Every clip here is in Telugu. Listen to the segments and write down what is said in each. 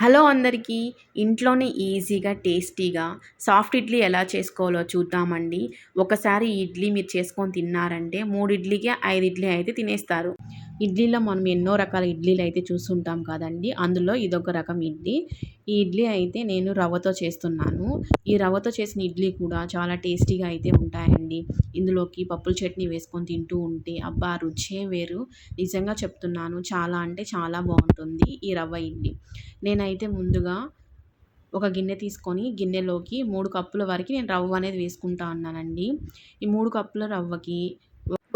హలో అందరికీ ఇంట్లోనే ఈజీగా టేస్టీగా సాఫ్ట్ ఇడ్లీ ఎలా చేసుకోవాలో చూద్దామండి. ఒకసారి ఇడ్లీ మీరు చేసుకొని తిన్నారంటే మూడు ఇడ్లీకే ఐదు ఇడ్లీ అయితే తినేస్తారు. ఇడ్లీలో మనం ఎన్నో రకాల ఇడ్లీలు అయితే చూస్తుంటాం కదండి. అందులో ఇదొక రకం ఇడ్లీ. ఈ ఇడ్లీ అయితే నేను రవ్వతో చేస్తున్నాను. ఈ రవ్వతో చేసిన ఇడ్లీ కూడా చాలా టేస్టీగా అయితే ఉంటాయండి. ఇందులోకి పప్పుల చట్నీ వేసుకొని తింటూ ఉంటే అబ్బా రుచే వేరు. నిజంగా చెప్తున్నాను చాలా అంటే చాలా బాగుంటుంది ఈ రవ్వ ఇడ్లీ. నేనైతే ముందుగా ఒక గిన్నె తీసుకొని గిన్నెలోకి మూడు కప్పుల వరకు నేను రవ్వ అనేది వేసుకుంటా అన్నానండి ఈ మూడు కప్పుల రవ్వకి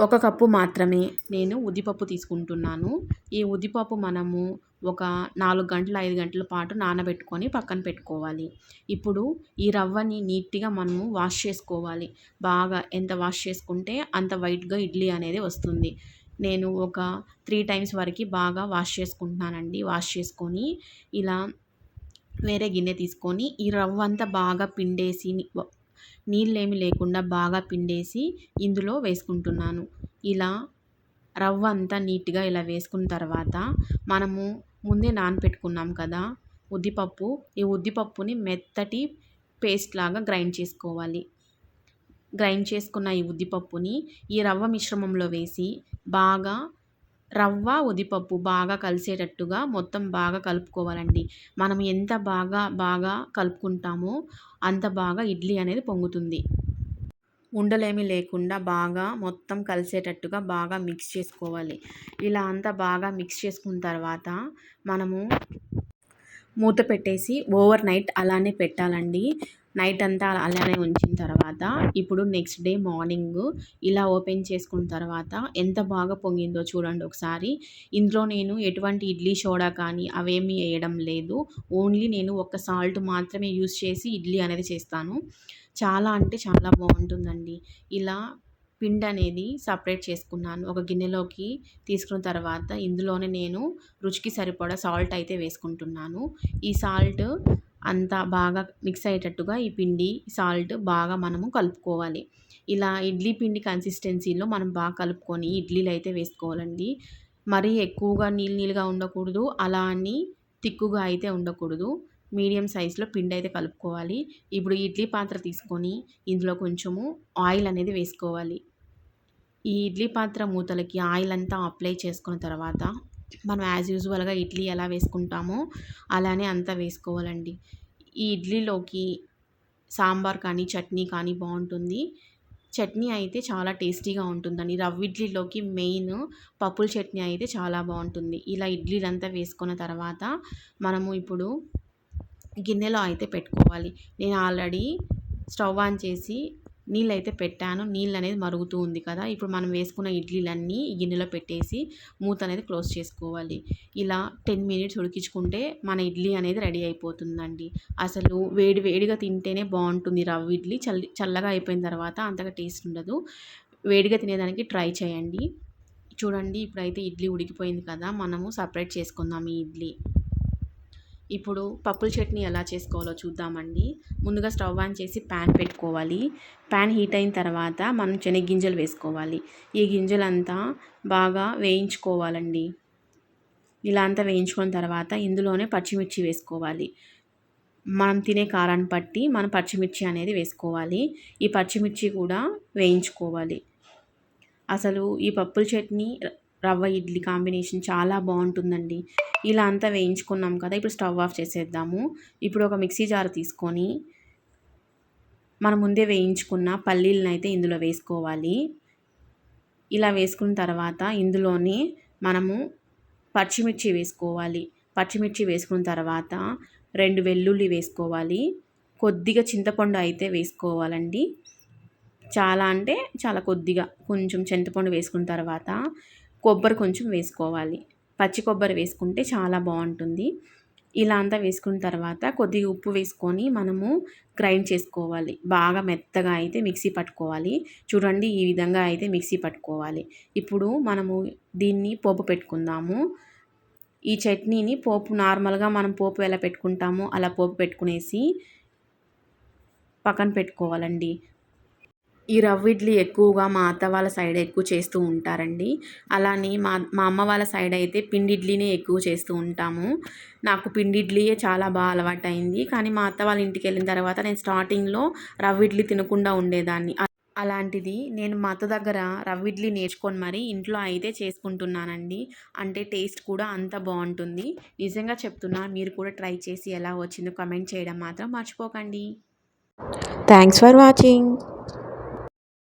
ఒక కప్పు మాత్రమే నేను ఉద్దిపప్పు తీసుకుంటున్నాను. ఈ ఉద్దిపప్పు మనము ఒక నాలుగు గంటలు ఐదు గంటల పాటు నానబెట్టుకొని పక్కన పెట్టుకోవాలి. ఇప్పుడు ఈ రవ్వని నీట్గా మనము వాష్ చేసుకోవాలి. బాగా ఎంత వాష్ చేసుకుంటే అంత వైట్గా ఇడ్లీ అనేది వస్తుంది. నేను ఒక త్రీ టైమ్స్ వరకు బాగా వాష్ చేసుకుంటున్నానండి. వాష్ చేసుకొని ఇలా వేరే గిన్నె తీసుకొని ఈ రవ్వ అంతా బాగా పిండేసి నీళ్ళేమి లేకుండా బాగా పిండేసి ఇందులో వేసుకుంటున్నాను. ఇలా రవ్వ అంతా నీట్గా ఇలా వేసుకున్న తర్వాత మనము ముందే నానపెట్టుకున్నాం కదా ఉద్దిపప్పు. ఈ ఉద్దిపప్పుని మెత్తటి పేస్ట్ లాగా గ్రైండ్ చేసుకోవాలి. గ్రైండ్ చేసుకున్న ఈ ఉద్దిపప్పుని ఈ రవ్వ మిశ్రమంలో వేసి బాగా రవ్వ ఉదిపప్పు బాగా కలిసేటట్టుగా మొత్తం బాగా కలుపుకోవాలండి. మనం ఎంత బాగా బాగా కలుపుకుంటామో అంత బాగా ఇడ్లీ అనేది పొంగుతుంది. ఉండలేమి లేకుండా బాగా మొత్తం కలిసేటట్టుగా బాగా మిక్స్ చేసుకోవాలి. ఇలా అంతా బాగా మిక్స్ చేసుకున్న తర్వాత మనము మూత పెట్టేసి ఓవర్ నైట్ అలానే పెట్టాలండి. నైట్ అంతా అలానే ఉంచిన తర్వాత ఇప్పుడు నెక్స్ట్ డే మార్నింగ్ ఇలా ఓపెన్ చేసుకున్న తర్వాత ఎంత బాగా పొంగిందో చూడండి ఒకసారి. ఇందులో నేను ఎటువంటి ఇడ్లీ సోడా కానీ అవేమీ వేయడం లేదు. ఓన్లీ నేను ఒక సాల్ట్ మాత్రమే యూస్ చేసి ఇడ్లీ అనేది చేస్తాను. చాలా అంటే చాలా బాగుంటుందండి. ఇలా పిండి అనేది సపరేట్ చేసుకున్నాను. ఒక గిన్నెలోకి తీసుకున్న తర్వాత ఇందులోనే నేను రుచికి సరిపడా సాల్ట్ అయితే వేసుకుంటున్నాను. ఈ సాల్ట్ అంతా బాగా మిక్స్ అయ్యేటట్టుగా ఈ పిండి సాల్ట్ బాగా మనము కలుపుకోవాలి. ఇలా ఇడ్లీ పిండి కన్సిస్టెన్సీలో మనం బాగా కలుపుకొని ఇడ్లీలు అయితే వేసుకోవాలండి. మరీ ఎక్కువగా నీళ్ళు నీళ్ళుగా ఉండకూడదు. అలా అని తిక్కుగా అయితే ఉండకూడదు. మీడియం సైజులో పిండి అయితే కలుపుకోవాలి. ఇప్పుడు ఇడ్లీ పాత్ర తీసుకొని ఇందులో కొంచెము ఆయిల్ అనేది వేసుకోవాలి. ఈ ఇడ్లీ పాత్ర మూతలకి ఆయిల్ అంతా అప్లై చేసుకున్న తర్వాత మనం యాజ్ యూజువల్గా ఇడ్లీ ఎలా వేసుకుంటామో అలానే అంతా వేసుకోవాలండి. ఈ ఇడ్లీలోకి సాంబార్ కానీ చట్నీ కానీ బాగుంటుంది. చట్నీ అయితే చాలా టేస్టీగా ఉంటుందండి. రవ్వ ఇడ్లీలోకి మెయిన్ పప్పుల చట్నీ అయితే చాలా బాగుంటుంది. ఇలా ఇడ్లీలంతా వేసుకున్న తర్వాత మనము ఇప్పుడు గిన్నెలో అయితే పెట్టుకోవాలి. నేను ఆల్రెడీ స్టవ్ ఆన్ చేసి నీళ్ళు అయితే పెట్టాను. నీళ్ళు అనేది మరుగుతూ ఉంది కదా. ఇప్పుడు మనం వేసుకున్న ఇడ్లీలన్నీ ఈ గిన్నెలో పెట్టేసి మూత అనేది క్లోజ్ చేసుకోవాలి. ఇలా టెన్ మినిట్స్ ఉడికించుకుంటే మన ఇడ్లీ అనేది రెడీ అయిపోతుందండి. అసలు వేడి వేడిగా తింటేనే బాగుంటుంది రవ్వ ఇడ్లీ. చల్లి చల్లగా అయిపోయిన తర్వాత అంతగా టేస్ట్ ఉండదు. వేడిగా తినేదానికి ట్రై చేయండి. చూడండి ఇప్పుడైతే ఇడ్లీ ఉడికిపోయింది కదా. మనము సపరేట్ చేసుకుందాం ఈ ఇడ్లీ. ఇప్పుడు పప్పుల చట్నీ ఎలా చేసుకోవాలో చూద్దామండి. ముందుగా స్టవ్ ఆన్ చేసి ప్యాన్ పెట్టుకోవాలి. ప్యాన్ హీట్ అయిన తర్వాత మనం శనగ్గింజలు వేసుకోవాలి. ఈ గింజలంతా బాగా వేయించుకోవాలండి. ఇలా అంతా వేయించుకున్న తర్వాత ఇందులోనే పచ్చిమిర్చి వేసుకోవాలి. మనం తినే కారాన్ని బట్టి మనం పచ్చిమిర్చి అనేది వేసుకోవాలి. ఈ పచ్చిమిర్చి కూడా వేయించుకోవాలి. అసలు ఈ పప్పుల చట్నీ రవ్వ ఇడ్లీ కాంబినేషన్ చాలా బాగుంటుందండి. ఇలా అంతా వేయించుకున్నాం కదా ఇప్పుడు స్టవ్ ఆఫ్ చేసేద్దాము. ఇప్పుడు ఒక మిక్సీ జార్ తీసుకొని మనం ముందే వేయించుకున్న పల్లీలను అయితే ఇందులో వేసుకోవాలి. ఇలా వేసుకున్న తర్వాత ఇందులోనే మనము పచ్చిమిర్చి వేసుకోవాలి. పచ్చిమిర్చి వేసుకున్న తర్వాత రెండు వెల్లుల్లి వేసుకోవాలి. కొద్దిగా చింతపండు అయితే వేసుకోవాలండి. చాలా అంటే చాలా కొద్దిగా కొంచెం చింతపండు వేసుకున్న తర్వాత కొబ్బరి కొంచెం వేసుకోవాలి. పచ్చి కొబ్బరి వేసుకుంటే చాలా బాగుంటుంది. ఇలా అంతా వేసుకున్న తర్వాత కొద్దిగా ఉప్పు వేసుకొని మనము గ్రైండ్ చేసుకోవాలి. బాగా మెత్తగా అయితే మిక్సీ పట్టుకోవాలి. చూడండి ఈ విధంగా అయితే మిక్సీ పట్టుకోవాలి. ఇప్పుడు మనము దీన్ని పోపు పెట్టుకుందాము. ఈ చట్నీని పోపు నార్మల్గా మనం పోపు ఎలా పెట్టుకుంటామో అలా పోపు పెట్టుకునేసి పక్కన పెట్టుకోవాలండి. ఈ రవ్వ ఇడ్లీ ఎక్కువగా మా అత్త వాళ్ళ సైడ్ ఎక్కువ చేస్తూ ఉంటారండి. అలానే మా మా అమ్మ వాళ్ళ సైడ్ అయితే పిండి ఇడ్లీనే ఎక్కువ చేస్తూ ఉంటాము. నాకు పిండి ఇడ్లీయే చాలా బాగా అలవాటైంది. కానీ మా అత్త వాళ్ళ ఇంటికి వెళ్ళిన తర్వాత నేను స్టార్టింగ్లో రవ్వ ఇడ్లీ తినకుండా ఉండేదాన్ని. అలాంటిది నేను మా అత్త దగ్గర రవ్వ ఇడ్లీ నేర్చుకొని మరీ ఇంట్లో అయితే చేసుకుంటున్నానండి. అంటే టేస్ట్ కూడా అంత బాగుంటుంది. నిజంగా చెప్తున్నా మీరు కూడా ట్రై చేసి ఎలా వచ్చిందో కమెంట్ చేయడం మాత్రం మర్చిపోకండి. Thanks for watching